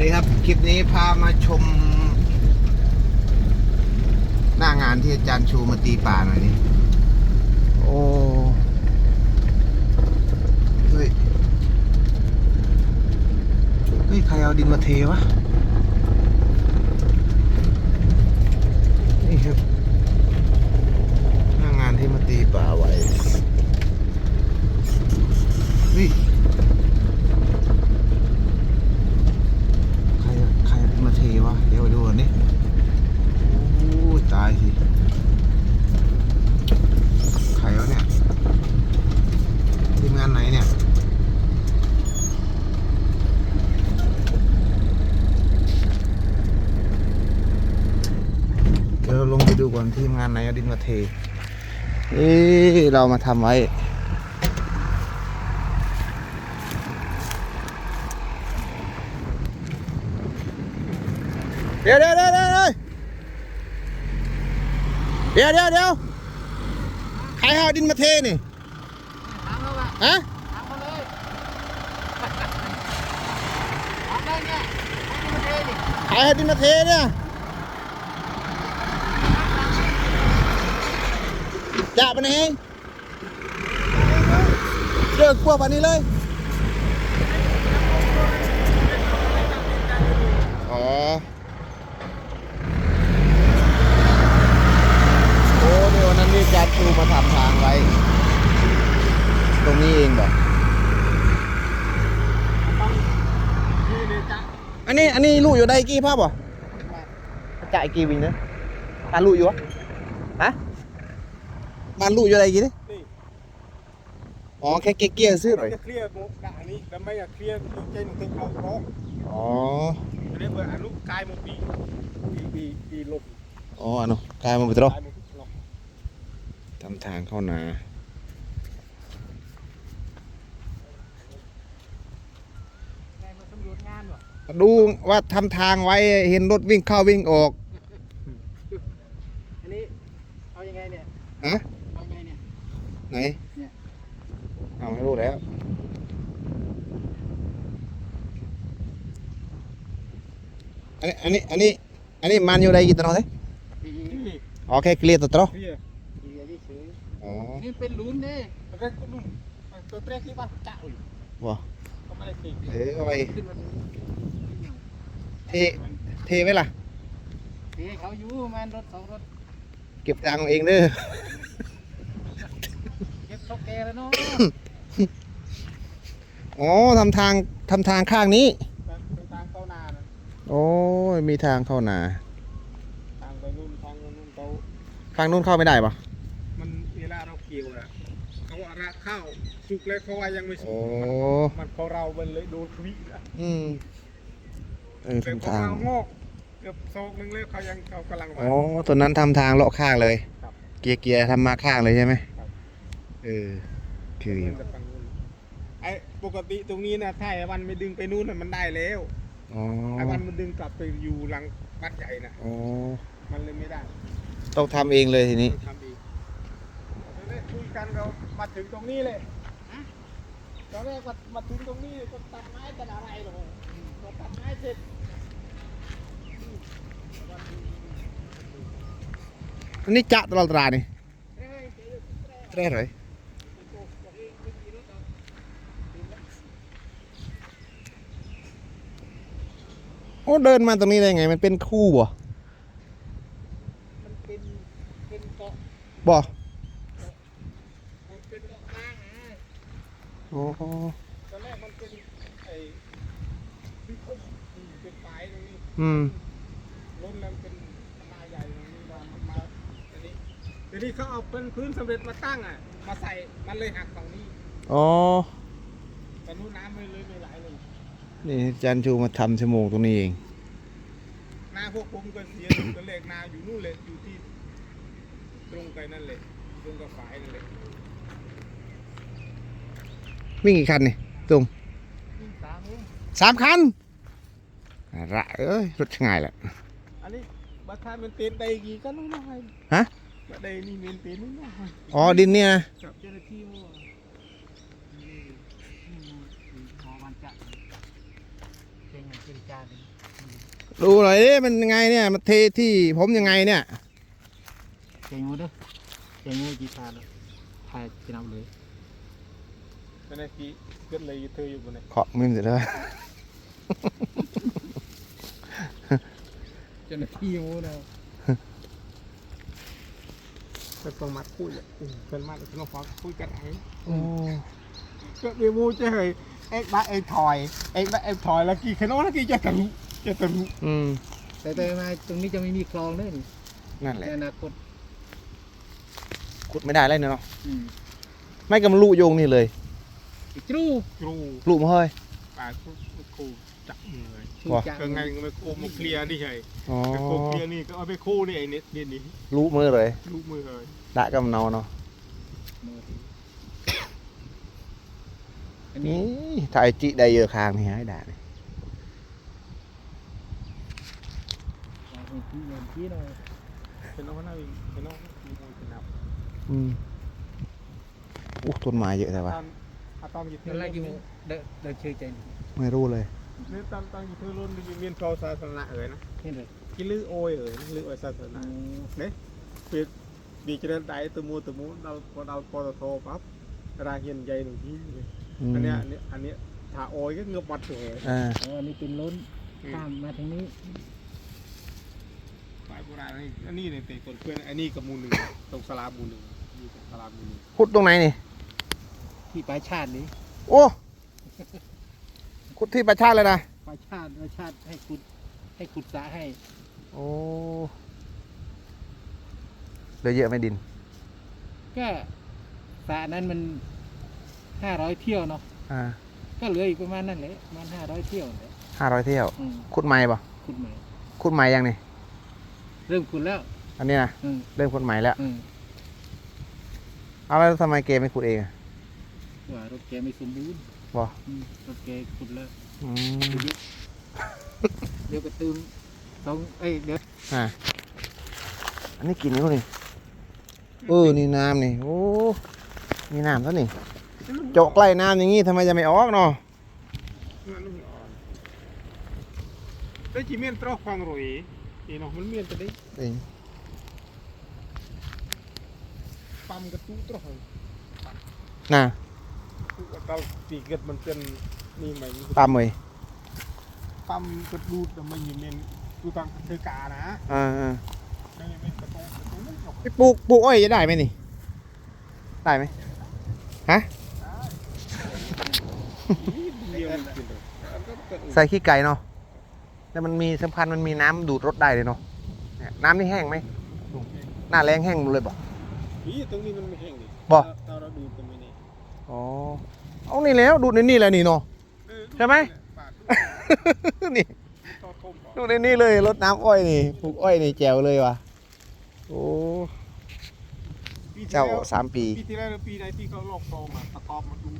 ดีครับ คลิปนี้พามาชม หน้างานที่อาจารย์ชูมาตีป่าหน่อยนี่โอ้เฮ้ย เฮ้ย ใครเอาดินมาเทวะ นี่ครับ หน้างานที่มาตีป่าไว้เฮ้ย ใครใครมาเทวะ เดี๋ยวไปดูก่อนดิโอ้ยตายสิ ใครวะเนี่ย ทีมงานไหนเนี่ย เดี๋ยวเราลงไปดู ก่อนทีมงานไหนเอาดินมาเท เอ๊ะเรามาทำไว้เดี๋ยวเดี๋ยวเดี๋ยวเดี๋ยวเดี๋ยวเดี๋ยวเดี๋ยวใครเอาดินมาเทนี่ถามเขาว่าฮะถามเขาเลยถามได้เนี่ยให้มันเทดิใครเอาดินมาเทเนี่ย จะไปไหนเลิกพวกวันนี้เลย อ๋อ โอ้เดี๋ยววันนั้นนี่จารย์ชูมาทำทางไว้ ตรงนี้เองบ่นี่เลยจ้ะอันนี้อันนี้ลูกอยู่ได้กี่ภาพบ่จ่ายกี่วิงเนอะอะลูกอยู่วะฮะ บ้านลูกอยู่ได้กี่เนี่ยนี่อ๋อแค่เกี้ยๆซื้อหน่อย จะเคลียร์มุกด่านี้แล้วไม่อยากเคลียร์เจนถึงเอาร้องอ๋ออันนี้เบอร์อนุกายมุปีปีปีปีลบอ๋ออันนู้นกลายมาเป็นตรอกายมุปีลบทำทางเข้านาไงมาสำรวจงานวะดูว่าทำทางไว้เห็นรถวิ่งเข้าวิ่งออก อันนี้เอายังไงเนี่ยฮะ ไหนเนี่ยเอาไม่รู้แล้วอันนี้อันนี้อันนี้อันนี้มันอยู่ได้กี่ตัวเนาะเต้นี่อ๋อแค่เกลียร์ตัวตรอเคลียร์เคลียร์เฉยอ๋อๆนี่เป็นหลุมเนี่ยแล้วก็นุ่มตัวแรกที่ว่าจะอุ้ยบ่ก็ไม่ได้ติดเอ้ยเอาไปขึ้นมาเทเทไหมล่ะเฮ้เขาอยู่มันรถสองรถเก็บตังค์เอาเองเด้อ เก็บเท่าแกแล้วเนาะ อ๋อทำทางทำทางข้างนี้เป็นทางเข้านานะโอ้ยมีทางเข้านา ทางไปนู่นทางนู่นเขาข้างนู้นเข้าไม่ได้ปะมันเวลาเราเกี่ยวอะเขาเอาระข้าวสุกแล้วเขาว่ายังไม่สุโอ้กมันเขาเรามันเลยโดนทวิอะอืมเออแต่ทำเขาทางเรางอกเกือบโซกนึงแล้วเขายังเขากำลังมาอ๋อตัวนั้นทำทางเลาะข้างเลย ครับเกียร์เกียร์ทำมาข้างเลยใช่ไหมครับ เออคืออยู่จะฟังนู่น ไอ้ปกติตรงนี้นะถ้าไอ้วันไม่ดึงไปนู่นน่ะมันได้แล้วอ๋อไอ้วันมันดึงกลับไปอยู่หลังบ้านใหญ่นะอ๋อมันเลยไม่ได้ต้องทำเองเลยทีนี้ทำอีกตอนแรกคุยกันเรามาถึงตรงนี้เลยตอนแรกมามาถึงตรงนี้ก็ตัดไม้ตัดอะไรหรอกพอตัดไม้เสร็จอันนี้จะตลอดตรานี่ เอ้ยเดี๋ยวแร่เลยโอ้เดินมาตรงนี้ได้ไง มันเป็นคู่บ่มันเป็นเป็นเกาะบ่มันเป็นเกาะกลางอะโอ้ตอนแรกมันเป็นไอ้ที่คบเป็นฝายตรงนี้อืมล้นแล้วเป็นนาใหญ่ตรงนี้มามาอันนี้เดี๋ยวนี้เขาเอาเป็นพื้นสำเร็จมาตั้งอะ มาใส่มันเลยหักฝั่งนี้อ๋อแต่นู้นน้ำไม่เลยไม่ไหลเลย นี่อาจันชูมาทำชั่วโมงตรงนี้เองนาพวกผมก็เสียตัวเลขนาอยู่นู่นเลยอยู่ที่ตรงไปนั่นเลยตรงกับฝายนั่นเลยวิ่งกี่คันนี่ตรงนี่สามเองสามคันอะระเอ้ยรถง่ายแหละอันนี้บัตรทานเป็นเต็นใดกี่ก็น้อยๆฮะบัตรใดนี่เป็นเต็นน้อยๆอ๋อดินเนี่ยนะกับเจ้าหน้าที่ว่า นี่นี่พอวันจะเก่งเก่งจานดูหน่อยดิมันยังไงเนี่ย มันเทที่ผมยังไงเนี่ยเก่งหมดเด้อเก่งเลยกีตาร์เลยถ่ายกินเอาเลยเป็นไงกี้เกิดเลยเธออยู่บนไหนเคาะมือเสร็จแล้วจนขี้มูนะเป็นตัวมัดคุยอะเป็นมัดเป็นฟ้าคุยกันไอ้โอ้ก็เดี๋ยวมูจะเฮ้ย เอ็กบ้าเอ็กถอยเอ็กบ้าเอ็กถอยแล้วกี่ขนมแล้วกี่จะตะลุจะตะลุอืมแต่แต่มาตรงนี้จะไม่มีคลองด้วยนี่นั่นแหในละอนาคตขุดไม่ได้เลยเนาะอืมไม่กำลุโยงนี่เลยอีกครูครูลุมาเฮ้ยป่าครูจับเลยชูว่ะจังก็ไงก็ไปโคมาเคลียร์นี่ไงอ๋อไปโคเคลียร์นี่ก็เอาไปคู่นี่ไอ้เนี่ยเนี่ยนี่ลุมือเลยลูกมือเลยดะกำเนาเนาะมืออั นี่ถ้าไอจิได้เยอะคางนี่ให้ด่าเลยอย่างที่อย่างที่เราเป็นน้องน่าวิ่งเป็นน้องมีมวยเป็นนับอืมอู้ต้นไม้เยอะแต่ว่าตอนอยู่เธอนแหละกี่โมงเดินเดินเชื่อใจไม่รู้เลยนี่ตอนตอนอยู่เธอรุ่นมีเมียนพอสาธารณะเอ๋ยนะนี่เลยกินลือโอยเอ๋ยลือโอยสาธารณะเนี่ยเพื่อดีจะเดินได้ตัวมูตัวมูเราพอเราปตทปั๊บราเฮียนใหญ่หนึ่งที่ อืมอันเนี้ยอันเนี้ยอันเนี้ยถ้าโอยก็เงือบวัดเลย อ่าอ๋ออันนี้เป็นล้นข้ามมาทางนี้ฝ่ายโบราณนี่อันนี้เนี่ยเตะคนเพื่อนอันนี้กับมูลหนึ่งตรงสลามูลหนึ่งอยู่ตรงสลามูลหนึ่งขุดตรงไหนนี่ ที่ปลายชาตินี้โอ้ขุดที่ประชาติเลยนะ ปลายชาติปลายชาติให้ขุดให้ขุดสระให้โอ้เหลือเยอะไหมดิน ก็สระนั้นมัน ห้าร้อยเที่ยวเนาะอ่าก็เหลืออีกประมาณนั่นแหละประมาณห้าร้อยเที่ยวนั่นแหละห้าร้อยเที่ยวอืมขุดใหม่ป่ะขุดใหม่ ขุดใหม่ยังนี่เริ่มขุดแล้ว อันนี้นะอืมเริ่มขุดใหม่แล้วอืมเอาแล้วทำไมเกมไม่ขุดเองอะว่ารถแกไม่สมบูรณ์บ่อืมรถแกขุดแล้วอืมเดี๋ยวกระตุ้นสองเอ้ยเดี๋ยวอ่าอันนี้กินนี่นี่เออนี่น้ำนี่โอ้มีน้ำซะนี่ เจาะใกล้น้ำอย่างงี้ทำไมจะไม่ออกเนาะได้จีเมียนตรอกฟังรอยอีน้องมันเมียนจะได้เองปั๊มกระตุ้ตรอกน่ะเราตีเกิดมันเป็นนี่ไหมตามเลยปั๊มกระดูดแต่มันอยู่เมียนดูตังเธอกานะอ่าอ่าไม่ไม่กระตุ้กระตุ้หรอกไปปลูกปลูกอ้อยจะได้ไหมนี่ ได้ไหมฮะ เดียวมันกินเลย ใส่ขี้ไก่เนาะแล้วมันมีสำคัญมันมีน้ำดูดรถได้เลยเนาะเนี่ยน้ำนี่แห้งไหมหน้าแรงแห้งหมดเลยบอกนี่ตรงนี้มันไม่แห้งดิบ่ถ้าเราดูดตรงนี้นี่อ๋อเอานี่แล้วดูดในนี่แหละนี่เนาะเออใช่ไหมปาดนี่ต่อทมก่อนดูในนี่เลยรดน้ำอ้อยนี่ปลูกอ้อยนี่แจ๋วเลยว่ะโอ้ปีที่เจ้าแล้วสามปี ปีที่แล้วหรือปีใดที่เขาลอกคลองอะตะกอบมาดู